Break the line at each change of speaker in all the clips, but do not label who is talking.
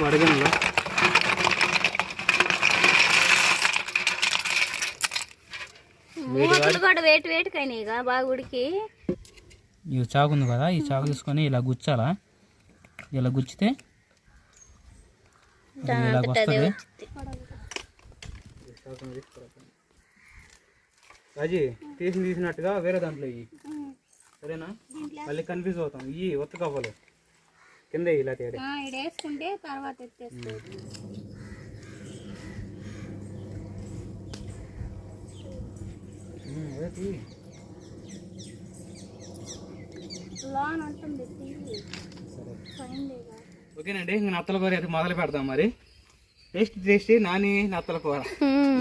వడగనలో
మూతలు కూడా వేటి వేటికైనాయి ఇక బాగా ఉడికి.
ఈ చాకు ఉంది కదా ఈ చాకు తీసుకొని ఇలా గుచ్చాలా? ఇలా గుచ్చితే అదే వస్తుంది. రాజీ తీసి తీసినట్టుగా వేరే దాంట్లో ఇవి సరేనా? మళ్ళీ కన్ఫ్యూజ్ అవుతాం. ఇవి ఒత్త కవ్వలు కింద ఇలా తేడా.
వేసుకుంటే తర్వాత ఎత్తేసుకోవచ్చు. లోన్ ఉంటుంది?
ఓకేనండి ఇంక నత్తల కూర అయితే మొదలు పెడదాం మరి. టేస్ట్ టేస్టీ నాని నత్తల కూర.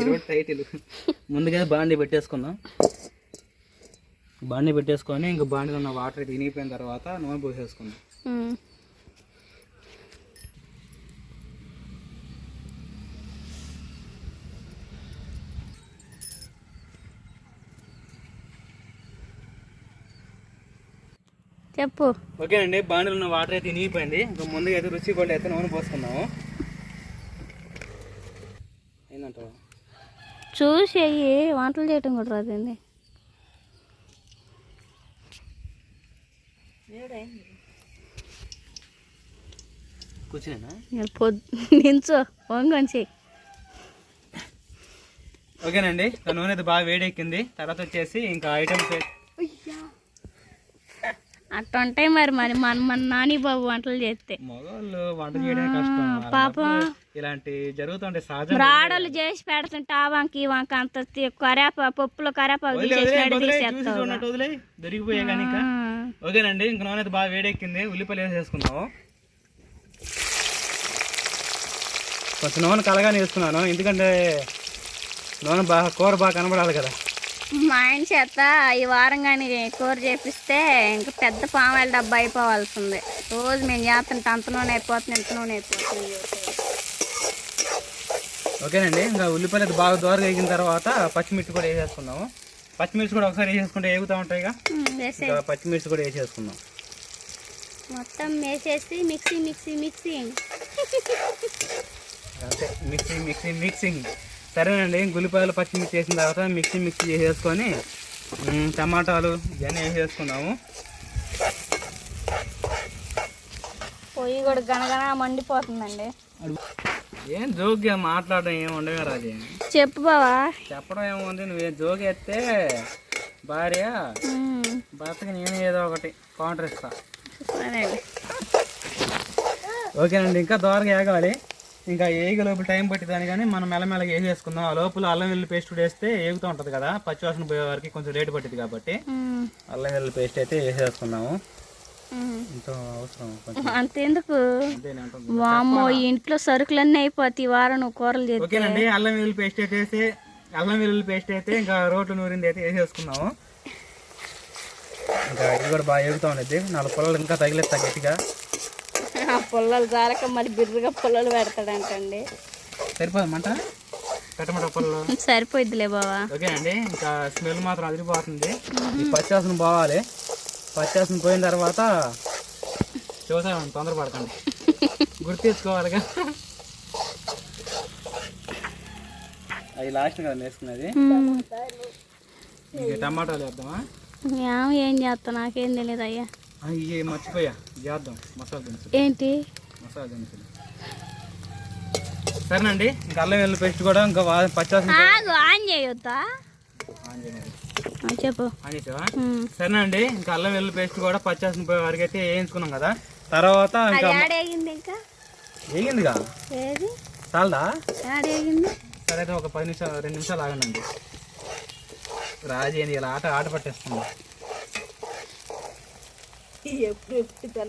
ఈరోజు టైటిల్. ముందుగా బాండి పెట్టేసుకుందాం. బాండి పెట్టేసుకొని ఇంక బాండిలో ఉన్న వాటర్ అయితే ఇనిగిపోయిన తర్వాత నూనె పోసేసుకుందాం.
చెప్పు.
ఓకేనండి బాండిలో ఉన్న వాటర్ అయితే ఇనిగిపోయింది. ఇంకా ముందుగా అయితే రుచి కూడా అయితే నూనె పోసుకుందాము. ఏంటంటావా
చూసి అయ్యి వంటలు చేయటం కూడా రాదండి
కూర్చునేనా
పొద్దు నించో వంగొంచి
ఓకేనండి నూనె అయితే బాగా వేడెక్కింది. తర్వాత వచ్చేసి ఇంకా ఐటమ్స్
అట్ట ఉంటాయి మరి మరి మన మన నాని బాబు వంటలు చేస్తే.
మగవాళ్ళు వంట చేయడం కష్టం.
పాపం.
ఇలాంటి జరుగుతుంటే సహజం
రాడలు చేసి పెడుతుంటే ఆ వంక ఈ వంక అంత కరేపా పప్పులో కరేపాకు
దొరికిపోయా కానీ ఇంకా. ఓకేనండి ఇంకా నూనె బాగా వేడెక్కింది ఉల్లిపాయలు వేసేసుకున్నాము కొంచెం నూనె కలగానే వేసుకున్నాను ఎందుకంటే నూనె బాగా కూర బాగా కనబడాలి కదా.
మా ఆయన చేత ఈ వారం కానీ కూర చేపిస్తే ఇంకా పెద్ద పామాయిల డబ్బా అయిపోవాల్సింది. రోజు మేము చేస్తుంటే అంత నూనె అయిపోతుంది ఇంత నూనె అయిపోతుంది.
ఓకేనండి ఇంకా ఉల్లిపాయలు బాగా దోరగా వేగిన తర్వాత పచ్చిమిర్చి కూడా వేసేసుకున్నాము పచ్చిమిర్చి కూడా ఒకసారి వేసేసుకుంటే ఏగుతూ ఉంటాయి ఇక
ఉమ్, వేసే
ఇంకా పచ్చిమిర్చి కూడా వేసేసుకున్నాం
మొత్తం వేసేసి మిక్సీ మిక్సీ మిక్సీ.
అంతే మిక్సీ మిక్సీ మిక్సింగ్. సరేనండి ఉల్లిపాయలు పచ్చిమిర్చి వేసిన తర్వాత మిక్సీ మిక్సీ చేసేసుకొని టమాటాలు ఇవన్నీ వేసేసుకున్నాము
పొయ్యి కూడా గనగన మండిపోతుందండి.
ఏం జోక్గా మాట్లాడడం ఏం ఉండగా రాజే?
చెప్పు బావా.
చెప్పడం ఏముంది నువ్వేం జోక్ ఎత్తే భార్య భర్తకి నేను ఏదో ఒకటి కౌంటర్ ఇస్తా. ఓకేనండి ఇంకా దోరగా ఏగాలి ఇంకా ఏగ లోపల టైం పట్టిందని కానీ మనం మెల్లమెల్లగా వేసేసుకుందాం ఆ లోపల అల్లం వెల్లుల్లి పేస్ట్ వేస్తే ఏగుతూ ఉంటుంది కదా. పచ్చివాసన పోయే వరకు కొంచెం లేట్ పట్టింది కాబట్టి అల్లం వెల్లుల్లి పేస్ట్ అయితే వేసేసుకున్నాము
అంతెందుకు? వామ్మో ఇంట్లో సరుకులన్నీ అయిపోతాయి. ఈ వారం నువ్వు కూరలు చేస్తే.
ఓకేనండి అల్లం వెల్లుల్లి పేస్ట్ అయితే వేసి అల్లం వెల్లుల్లి పేస్ట్ అయితే ఇంకా రోడ్లు నూరింది అయితే వేసేసుకున్నాము ఇంకా ఇది కూడా బాగా ఎగుతూ ఉండేది నాలుగు పొలాలు ఇంకా తగిలేస్తా గట్టిగా
ఆ పుల్లలు జారక మరి బిర్రుగా పుల్లలు పెడతాడంటండి.
పెట్టమంట పొలాలు
సరిపోయిద్దిలే బావా.
ఓకేనండి ఇంకా స్మెల్ మాత్రం అదిరిపోతుంది. ఈ పచ్చాసన పోవాలి. పచ్చాసన పోయిన తర్వాత చూసామండి తొందరపడకండి గుర్తు తెచ్చుకోవాలిగా అది లాస్ట్ కదా వేసుకున్నది టమాటాలు వేద్దామా?
ఏం ఏం చేస్తా నాకేం తెలియదు అయ్యా
ఇవి మర్చిపోయా చేద్దాం మసాలా దినుసులు
ఏంటి?
మసాలా దినుసులు సరేనండి ఇంకా అల్లం వెల్లుల్లి పేస్ట్ కూడా ఇంకా
ఆగు ఆన్ చేయొద్దా?
ఆన్
చెప్పు. ఉమ్.
సరేనండి ఇంకా అల్లం వెల్లుల్లి పేస్ట్ కూడా పచ్చాసిన పోయే వరకు అయితే వేయించుకున్నాం కదా. తర్వాత ఇంకా
ఇంకా?
వేగిందిగా
ఏది?
చాలదా?
ఆడేగింది
సరే ఒక పది నిమిషాలు రెండు నిమిషాలు ఆగండి. రాజీ ఏంది ఇలా ఆట ఆట పట్టేస్తుంది. ఎప్పుడెప్పుడు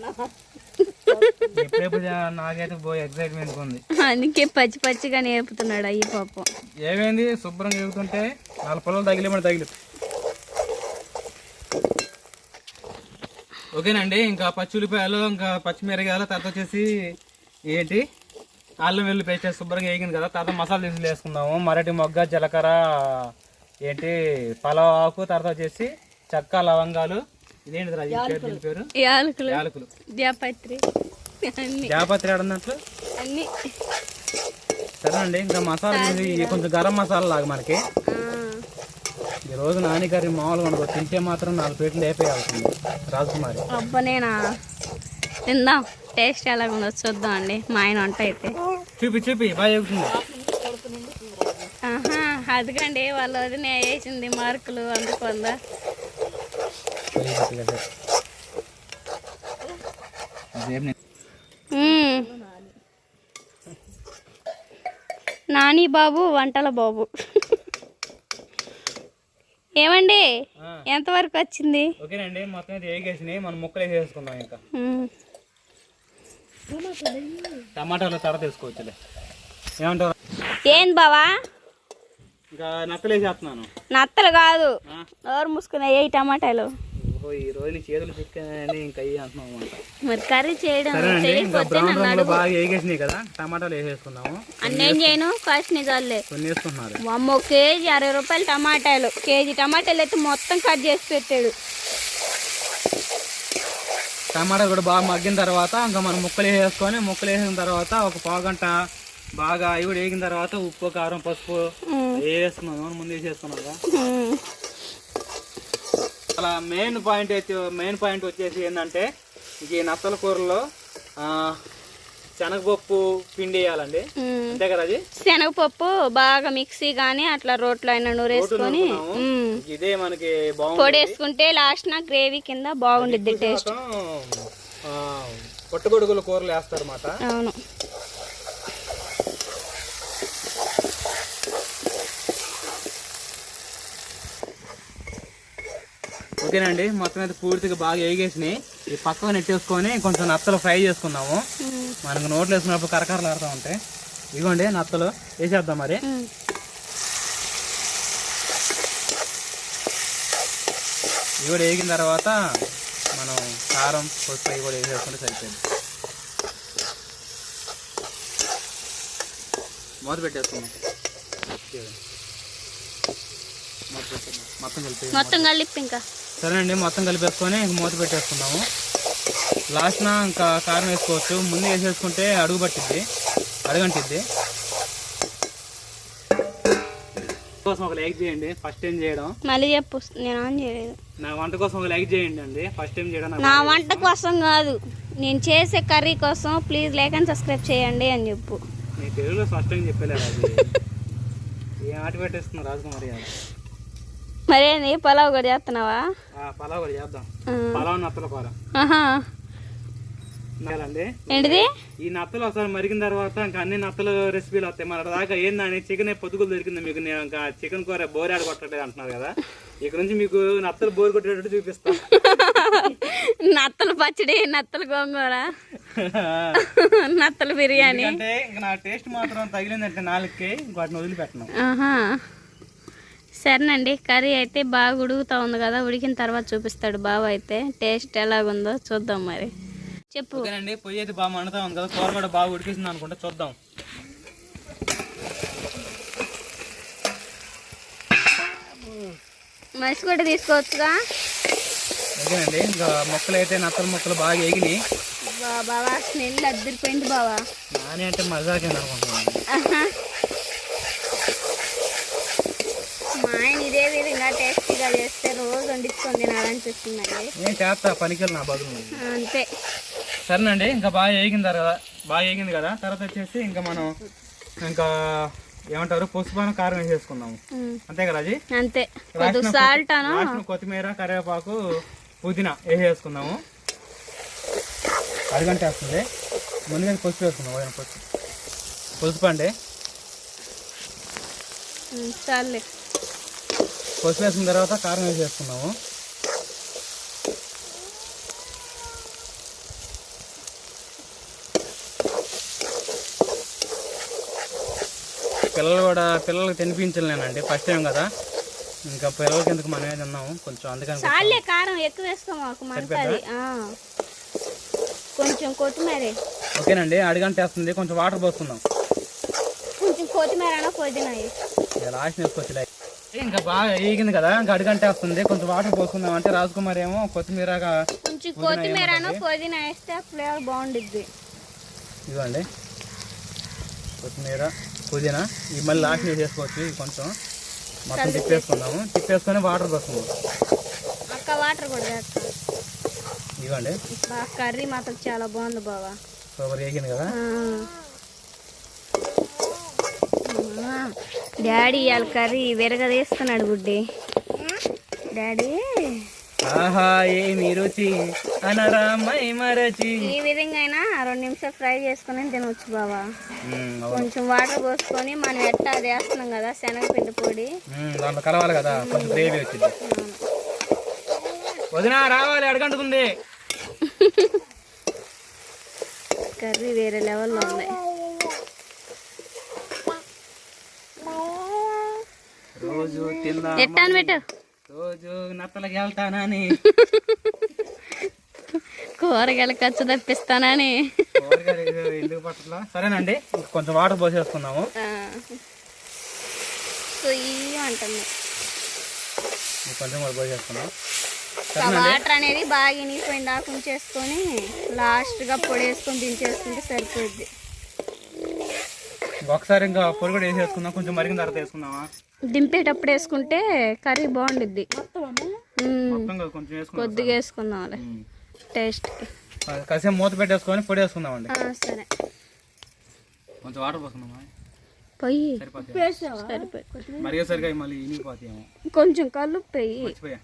నాకైతే పోయి ఎక్సైట్మెంట్ ఉంది.
అందుకే పచ్చి పచ్చిగా నేర్పుతున్నాడు అయ్యి పాపం.
ఏమైంది? శుభ్రంగా ఎగుతుంటే నాలుగు పొలాలు తగిలేమని తగిలి. ఓకేనండి ఇంకా పచ్చి ఉల్లిపాయలు ఇంకా పచ్చిమిరకాయలు తర్వాత వచ్చేసి ఏంటి? అల్లం వెల్లుల్లి పేస్ట్ వేసి శుభ్రంగా వేగింది కదా తర్వాత మసాలా దినుసులు వేసుకుందాము. మరటి మొగ్గ జీలకర్ర ఏంటి? పలావ్ ఆకు తర్వాత వచ్చేసి చెక్క లవంగాలు
యాలకులు.
యాలకులు.
జాపత్రి అన్ని.
జాపత్రి ఆడన్నట్లు
అన్ని.
సరేనండి ఇంకా మసాలా కొంచెం గరం మసాలా లాగా మనకి. ఈ రోజు నాని కర్రీ మామూలుగా ఉండదు. తింటే మాత్రం నాలుగు ప్లేట్లు లేపేయాల్సింది. రాజకుమారి.
అబ్బా నేనా? తిందాం. టేస్ట్ ఎలాగుందో చూద్దాం అండి. మా ఆయన వంట అయితే.
చూపి చూపి. బాగా చెబుతుంది.
అదిగండి. వాళ్ళ వదిన వేసింది మార్కులు అందుకుందా మ్మ్. నాని బాబు వంటల బాబు. ఏమండి? ఎంతవరకు వచ్చింది?
ఓకేనండి మొత్తం అయితే ఏగేసినాయి మనం ముక్కలు వేసేసుకుందాం ఇంకా.
మ్మ్.
టమాటాలు తర తీసుకోవచ్చులే. ఏమంటారు?
ఏంది బావా?
ఇంకా నక్కలు వేసేస్తున్నాను
నత్తలు కాదు. నోరు మూసుకునే ఏ టమాటాలు.
ఈ రోజు చేతులు చిక్కని ఇంకా అయ్యి అంటున్నాం అనమాట
మరి కర్రీ చేయడం
సరేనండి ఇంకా
చేయకపోతే
బ్రౌన్
నన్ను
రంగులో
అడుగు.
బాగా వేగేసినాయి కదా టమాటాలు వేసేసుకుందాము.
అన్నేం చేయను? కాస్ట్ నిజాలే.
కొన్ని వేసుకుంటున్నారు.
అమ్మో కేజీ అరవై రూపాయలు టమాటాలు. కేజీ టమాటాలు అయితే మొత్తం కట్ చేసి పెట్టాడు.
టమాటాలు కూడా బాగా మగ్గిన తర్వాత ఇంకా మనం ముక్కలు వేసేసుకొని ముక్కలు వేసిన తర్వాత ఒక పావు గంట బాగా అవి కూడా వేగిన తర్వాత ఉప్పు కారం పసుపు
మ్మ్.
వేసుకున్నాం నూనె ముందు వేసేసుకున్నాం కదా. అలా మెయిన్ పాయింట్ అయితే మెయిన్ పాయింట్ వచ్చేసి ఏంటంటే ఈ నత్తల కూరలో శనగపప్పు పిండి వేయాలండి. అంతే కదా అది?
శనగపప్పు బాగా మిక్సీ కానీ అట్లా రోట్లో అయినా నూరేసుకొని.
ఇదే మనకి బాగుంటుంది.
పొడేసుకుంటే లాస్ట్ నా గ్రేవీ కింద బాగుండిద్ది టేస్ట్
పొట్టుగొడుగుల కూరలు వేస్తారు అన్నమాట
అవును.
ఓకేనండి. మొత్తం అయితే పూర్తిగా బాగా వేగేసినాయి ఈ పక్కన నెట్టేసుకొని కొంచెం నత్తలు ఫ్రై చేసుకుందాము. మనకు నోట్లు వేసుకున్నప్పుడు కరకరలు ఆడుతూ ఉంటాయి. ఇదిగోండి నత్తలు వేసేద్దాం మరి. ఇవి కూడా వేగిన తర్వాత మనం కారం పసుపు అవి కూడా వేసేసుకుంటే సరిపోయింది. మూత పెట్టేసుకున్నాం పెట్టేద్దాం. మొత్తం కలిపి
మొత్తం కలిపి ఇంకా.
సరేనండి మొత్తం కలిపేసుకొని మూత పెట్టేసుకున్నాము లాస్ట్న ఇంకా కారం వేసుకోవచ్చు. ముందు వేసేసుకుంటే అడుగు పట్టిద్ది. అడుగంటిద్ది. కోసం ఒక లైక్ చేయండి. ఫస్ట్ టైం చేయడం.
మళ్ళీ చెప్పు. నేను ఆన్ చేయలేదు.
నా వంట కోసం ఒక లైక్ చేయండి అండి. ఫస్ట్ టైం చేయడం
నా వంట కోసం కాదు. నేను చేసే కర్రీ కోసం ప్లీజ్ లైక్ అండ్ సబ్స్క్రైబ్ చేయండి అని చెప్పు.
నీ తెలుగులో ఫస్ట్ టైం చెప్పలేదు అది ఏం ఆట పెట్టేస్తున్నా రాజకుమారి
మరేంది పలావ్ కూడా చేస్తున్నావా
పలావ్ కూడా చేద్దాం. పలావ్ నత్తల కూర.
ఏంటిది?
ఈ నత్తలు ఒకసారి మరిగిన తర్వాత ఇంకా అన్ని నత్తలు రెసిపీలు వస్తాయి. మన దాకా ఏందని చికెన్ పొద్దుగులు దొరికింది మీకు? నేను ఇంకా చికెన్ కూర బోర్ ఆడ కొట్టలేదు అంటున్నారు కదా. ఇక నుంచి మీకు నత్తలు బోర్ కొట్టేటట్టు చూపిస్తాను
నత్తల పచ్చడి నత్తల గోంగూర నత్తల బిర్యానీ.
ఎందుకంటే ఇంక నా టేస్ట్ మాత్రం తగిలిందంటే నాలుగుకి వాటిని వదిలిపెట్టను.
సరేనండి కర్రీ అయితే బాగా ఉడుకుతా ఉంది కదా ఉడికిన తర్వాత చూపిస్తాడు బావ అయితే. టేస్ట్ ఎలాగుందో చూద్దాం మరి. చెప్పు.
ఓకేనండి పొయ్యి అయితే బాగా మండుతా ఉంది కదా కూర కూడా బాగా ఉడికేసింది అనుకుంటా చూద్దాం.
మసి కూడా తీసుకోవచ్చుగా?
ఓకేనండి ఇంకా మొక్కలు అయితే నత్తల మొక్కలు బాగా ఎగినాయి
బా బావా స్మెల్ అద్దరిపోయింది బావా.
నాని అంటే మజాకేంది అనుకుంటున్నాను
ఆహా. మా ఆయన ఇదే విధంగా టేస్టీగా చేస్తే రోజు వండించుకొని
నేను చేస్తా? పనికి నా బదులు
అంతే.
సరేనండి ఇంకా బాగా వేగింది కదా బాగా వేగింది కదా? తర్వాత వచ్చేసి ఇంకా మనం ఇంకా ఏమంటారు? పసుపు కారం వేసేసుకుందాము. అంతే కదా అది
అంతే. సాల్ట్
కొత్తిమీర కరివేపాకు పుదీనా వేసేసుకుందాము. అరగంట వేస్తుంది. ముందుగా పసుపు వేసుకుందాం పసుపు. పసుపు అండి.
చాలులే.
పసుపు వేసిన తర్వాత కారం వేసేసుకున్నాము పిల్లలు కూడా పిల్లలకి తినిపించలేనండి ఫస్ట్ టైం కదా. ఇంకా పిల్లలకి ఎందుకు మనమే తిన్నాము? కొంచెం అందుకని
కారం ఎక్కువ ఆ. కొంచెం కొత్తిమీర.
ఓకేనండి అడిగంట వేస్తుంది. కొంచెం వాటర్ పోసుకుందాం.
కొంచెం కొత్తిమీర పుదీనా
లాస్ట్ వేసుకొచ్చి ఇంకా బాగా వేగింది కదా ఇంకా అడిగంట వేస్తుంది. కొంచెం వాటర్ పోసుకుందాం అంటే రాజకుమార్ ఏమో కొత్తిమీర
కొంచెం కొత్తిమీర పుదీనా వేస్తే ఫ్లేవర్ బాగుండిద్ది.
ఇదిగోండి. కొత్తిమీర పుదీనా. ఇవి మళ్ళీ లాస్ట్ వేసేసుకోవచ్చు ఇది కొంచెం. మొత్తం తిప్పేసుకుందాము. తిప్పేసుకొని వాటర్ పోసుకుందాం.
అక్క వాటర్ కూడా
ఇవ్వండి
కర్రీ మాత్రం చాలా బాగుంది బావా.
సూపర్ కదా.
డాడీ ఇవాళ కర్రీ విరగదీస్తున్నాడు గుడ్డి డాడీ?
ఆహా ఏమి రుచి అనరామై మరచి.
ఈ విధంగా అయినా రెండు నిమిషాలు ఫ్రై చేసుకుని తినవచ్చు బావా. కొంచెం వాటర్ పోసుకొని మనం ఎట్టా అది వేస్తున్నాం కదా శనగపిండి పొడి.
దాంట్లో కలవాలి కదా కొంచెం గ్రేవీ వచ్చింది. వదినా రావాలి అడగంటుకుంది.
కర్రీ వేరే లెవెల్లో ఉంది.
రోజు తిందా
ఎట్టాను పెట్టు.
రోజు నత్తలకి వెళ్తానని
కూరగాయలు ఖర్చు తప్పిస్తానని.
ఎందుకు పట్టట్లా సరేనండి కొంచెం వాటర్ పోసేసుకుందాము.
అంటుంది.
కొంచెం కూడా పోసేసుకుందాం.
వాటర్ అనేది బాగా ఇనిగిపోయిన దాకా ఉంచేసుకొని లాస్ట్గా పొడి వేసుకొని దించేసుకుంటే సరిపోద్ది.
ఒకసారి ఇంకా పొడి కూడా వేసేసుకుందాం. కొంచెం మరిగిన తర్వాత వేసుకుందామా?
దింపేటప్పుడు వేసుకుంటే కర్రీ బాగుండిద్ది.
వేసుకుందాం
కొద్దిగా వేసుకుందాంలే.
ఉమ్.
టేస్ట్కి
కాసేపు మూత పెట్టేసుకొని పొడి వేసుకుందామండి.
సరే.
కొంచెం వాటర్ పోసుకుందామా?
సరిపోయి.
మరిగేసరిగా మళ్ళీ ఇనిగిపోతాయేమో.
కొంచెం కళ్ళు పొయ్యి
మర్చిపోయా.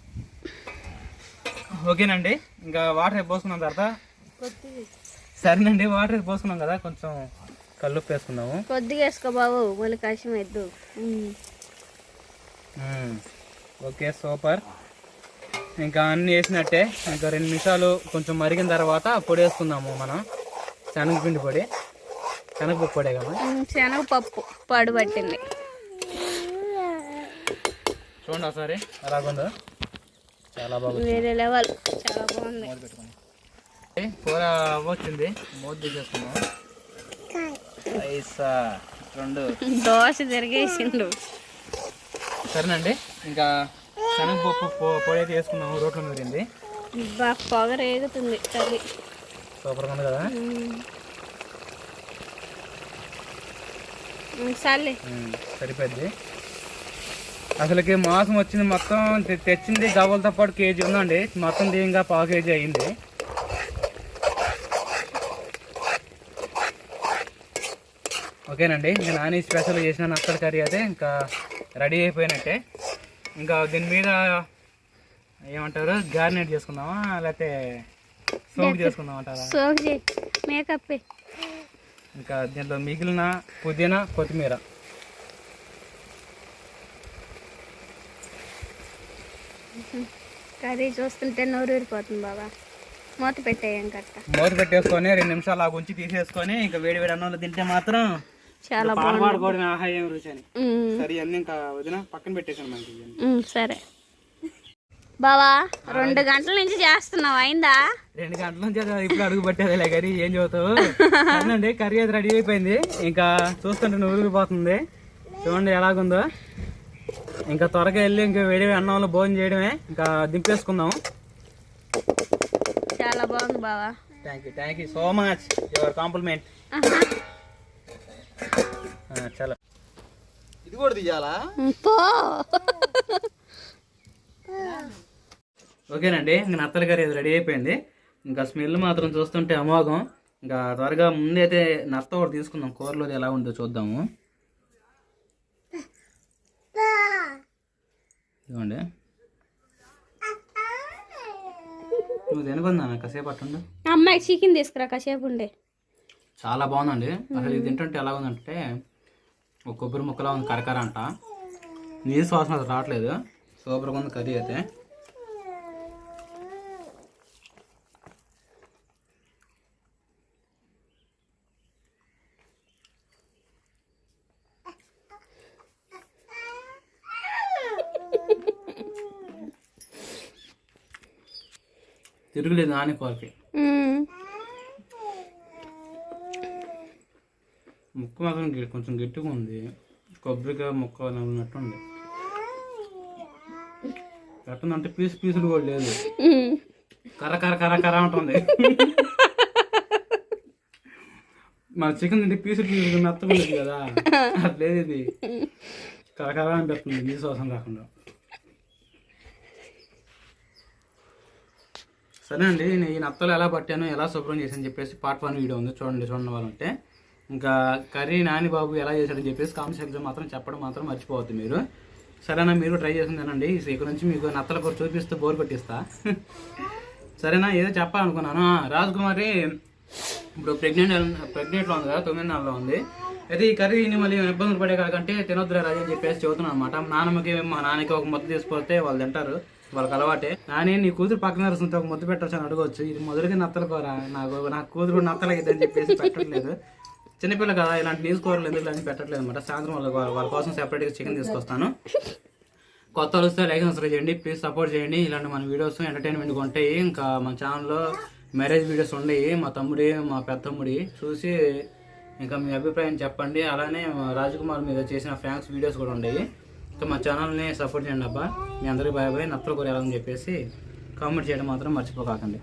ఓకేనండి ఇంకా వాటర్ పోసుకున్నాం తర్వాత సరేనండి వాటర్ పోసుకున్నాం కదా కొంచెం కల్లుప్పు వేసుకుందాము
కొద్దిగా వేసుకో బాబు మళ్ళీ కషం వద్దు.
Okay super. ఇంకా అన్నీ వేసినట్టే. ఇంకా రెండు నిమిషాలు కొంచెం మరిగిన తర్వాత పొడి వేసుకుందాము మనం. శనగపిండి పొడి. శనగపప్పు పొడే కదా
శనగపప్పు పడు పట్టింది.
చూడండి ఒకసారి ఎలాగుందో. చాలా బాగుంది
వేరే లెవెల్. చాలా బాగుంది.
కూర అవ్వచ్చింది. మూత తీసేసుకున్నాం ఐసా రెండు.
దోశ తిరిగేసిండు
సరేనండి ఇంకా శనగపప్పు పొడి అయితే వేసుకున్నాము రోట్లో నూరింది.
పొగ రేగుతుంది కర్రీ
సూపర్గా ఉంది కదా?
చాలే
సరిపోద్ది అసలుకి మాసం వచ్చింది మొత్తం తెచ్చింది గవ్వలతో పాటు కేజీ ఉందండి. మొత్తం దీనిగా పావు కేజీ అయింది. ఓకేనండి ఇంకా నాని స్పెషల్ చేసిన నక్కల కర్రీ అయితే ఇంకా రెడీ అయిపోయినట్టే. ఇంకా దీని మీద ఏమంటారు గార్నెట్ చేసుకుందామా లేకపోతే సోప్ చేసుకుందాం అంటారా?
సోక్ చేయి మేకప్
ఇంకా దీంట్లో మిగిలిన పుదీనా కొత్తిమీర.
కర్రీ చూస్తుంటే నోరు ఊరిపోతుంది బాబా. మూత పెట్టేయం కట్ట
మూత పెట్టేసుకొని రెండు నిమిషాలు ఆ ఉంచి తీసేసుకొని ఇంకా వేడి వేడి అన్నంలో తింటే మాత్రం
చాలా
పాలు పాడుకోవడం ఆహా ఏం రుచి అని. సరే అన్నీ ఇంకా వదిన పక్కన పెట్టేసాను మనకి
సరే. బావా రెండు గంటల నుంచి చేస్తున్నావు అయిందా?
రెండు గంటల నుంచి ఇప్పుడు అడుగు పట్టేదిలే కానీ ఏం చదువుతావు? అవునండి కర్రీ అయితే రెడీ అయిపోయింది. ఇంకా చూస్తుంటే నూరిగిపోతుంది చూడండి ఎలాగుందో. ఇంకా త్వరగా వెళ్ళి ఇంకా వేడి అన్నంలో భోజనం చేయడమే. ఇంకా దింపేసుకుందాం.
చాలా బాగుంది బావా.
Thank you thank you so much your compliment. చాలా.
ఇది కూడా తీయాలా?
ఓకేనండి ఇంకా నత్తల కర్రీ అది రెడీ అయిపోయింది. ఇంకా స్మెల్ మాత్రం చూస్తుంటే అమోఘం. ఇంకా త్వరగా ముందైతే నత్త ఒకటి తీసుకుందాం. కూరలో ఎలా ఉందో చూద్దాము. ఇదిగోండి. నువ్వు తినకుందా కాసేపు అట్టుండు.
అమ్మాయి చికెన్ తీసుకురా కాసేపు ఉండే.
చాలా బాగుందండి. అసలు ఇది తింటుంటే ఎలా ఉందంటే ఒక కొబ్బరి ముక్కలా ఉంది కరకర అంట నీరు శ్వాసన అసలు రావట్లేదు. సూపర్గా ఉంది కర్రీ అయితే. తిరుగులేదు నాని కోరికే
మ్మ్.
ముక్క మాత్రం కొంచెం గట్టిగా ఉంది. కొబ్బరికాయ ముక్క ఉన్నట్టు ఎట్టుందంటే పీస్ పీసులు కూడా లేదు.
కర
కర్ర కర్ర కర్ర కర్ర ఉంటుంది మన చికెన్ తింటే పీసులు పీసులు మెత్తగా కదా. అట్లేదు ఇది. కరకరా అనిపిస్తుంది. నీసు శ్వాసం రాకుండా. సరే అండి నేను ఈ నత్తలు ఎలా పట్టాను ఎలా శుభ్రం చేశాను చెప్పేసి పార్ట్ వన్ వీడియో ఉంది. చూడండి చూడండి వాళ్ళు ఉంటే ఇంకా కర్రీ నాని బాబు ఎలా చేశాడని చెప్పేసి కామెంట్ సెక్షన్ మాత్రం చెప్పడం మాత్రం మర్చిపోవద్దు మీరు. సరేనా మీరు ట్రై చేసిందేనండి. తినండి ఇక్కడ నుంచి మీకు నత్తల కూర చూపిస్తూ బోర్ కొట్టిస్తా. సరేనా ఏదో చెప్పాలనుకున్నాను. రాజకుమారి ఇప్పుడు ప్రెగ్నెంట్ ప్రెగ్నెంట్లో ఉంది కదా తొమ్మిది నెలలో ఉంది. అయితే ఈ కర్రీని మళ్ళీ ఇబ్బందులు పడే కాకంటే తినొద్దురా రాజు అని చెప్పేసి చెబుతున్నాను అనమాట నాన్నమ్మకి మా నాన్నకి ఒక మొత్తం తీసుకొస్తే వాళ్ళు తింటారు. వాళ్ళకి అలవాటే. నానే నీ కూతురు పక్కన రసంతో ఒక ముద్ద పెట్టచ్చు అని అడగవచ్చు ఇది మొదటిగా నత్తలు కోరా. నాకు నా కూతురు నత్తలకి అని చెప్పేసి పెట్టట్లేదు. చిన్నపిల్ల కదా ఇలాంటి నీసు కూరలు ఎందుకు అని పెట్టట్లేదు అనమాట సాయంత్రం వాళ్ళ వాళ్ళ కోసం సెపరేట్గా చికెన్ తీసుకొస్తాను. కొత్త వస్తే లైక్ సబ్స్క్రైబ్ చేయండి ప్లీజ్ సపోర్ట్ చేయండి. ఇలాంటి మన వీడియోస్ ఎంటర్టైన్మెంట్గా ఉంటాయి. ఇంకా మన ఛానల్లో మ్యారేజ్ వీడియోస్ ఉన్నాయి. మా తమ్ముడి మా పెద్దమ్ముడి. చూసి ఇంకా మీ అభిప్రాయం చెప్పండి. అలానే రాజకుమార్ మీద చేసిన ఫ్యాంక్స్ వీడియోస్ కూడా ఉన్నాయి. ఇంకా మా ఛానల్ని సపోర్ట్ చేయండి అబ్బా. మీ అందరికీ బాయ్ బాయ్ నత్తలు కూడా ఎలా అని చెప్పేసి కామెంట్ చేయడం మాత్రం మర్చిపోకాకండి.